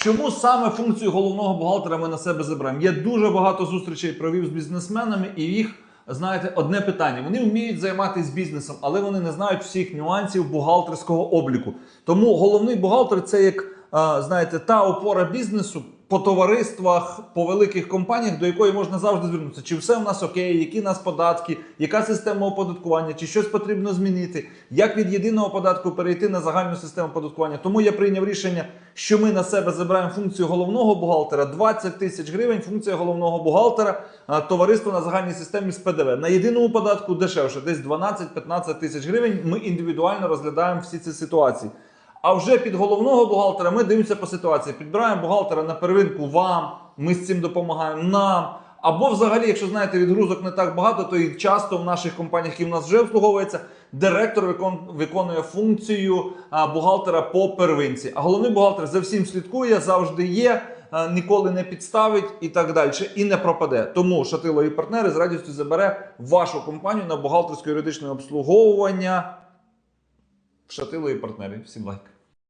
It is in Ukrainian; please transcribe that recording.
Чому саме функцію головного бухгалтера ми на себе забираємо? Я дуже багато зустрічей провів з бізнесменами, і їх, знаєте, одне питання. Вони вміють займатися бізнесом, але вони не знають всіх нюансів бухгалтерського обліку. Тому головний бухгалтер це як, знаєте, та опора бізнесу по товариствах, по великих компаніях, до якої можна завжди звернутися. Чи все в нас окей, які в нас податки, яка система оподаткування, чи щось потрібно змінити, як від єдиного податку перейти на загальну систему оподаткування. Тому я прийняв рішення, що ми на себе забираємо функцію головного бухгалтера 20 тисяч гривень. Функція головного бухгалтера товариство на загальній системі з ПДВ. На єдиному податку дешевше, десь 12-15 тисяч гривень. Ми індивідуально розглядаємо всі ці ситуації. А вже під головного бухгалтера ми дивимося по ситуації. Підбираємо бухгалтера на первинку вам, ми з цим допомагаємо нам. Або взагалі, якщо знаєте, відгрузок не так багато, то і часто в наших компаніях, які в нас вже обслуговується, директор викон- виконує функцію бухгалтера по первинці. А головний бухгалтер за всім слідкує, завжди є, ніколи не підставить і так далі, і не пропаде. Тому Шатило і партнери з радістю забере вашу компанію на бухгалтерське юридичне обслуговування. Шатило і партнери. Всім лайк.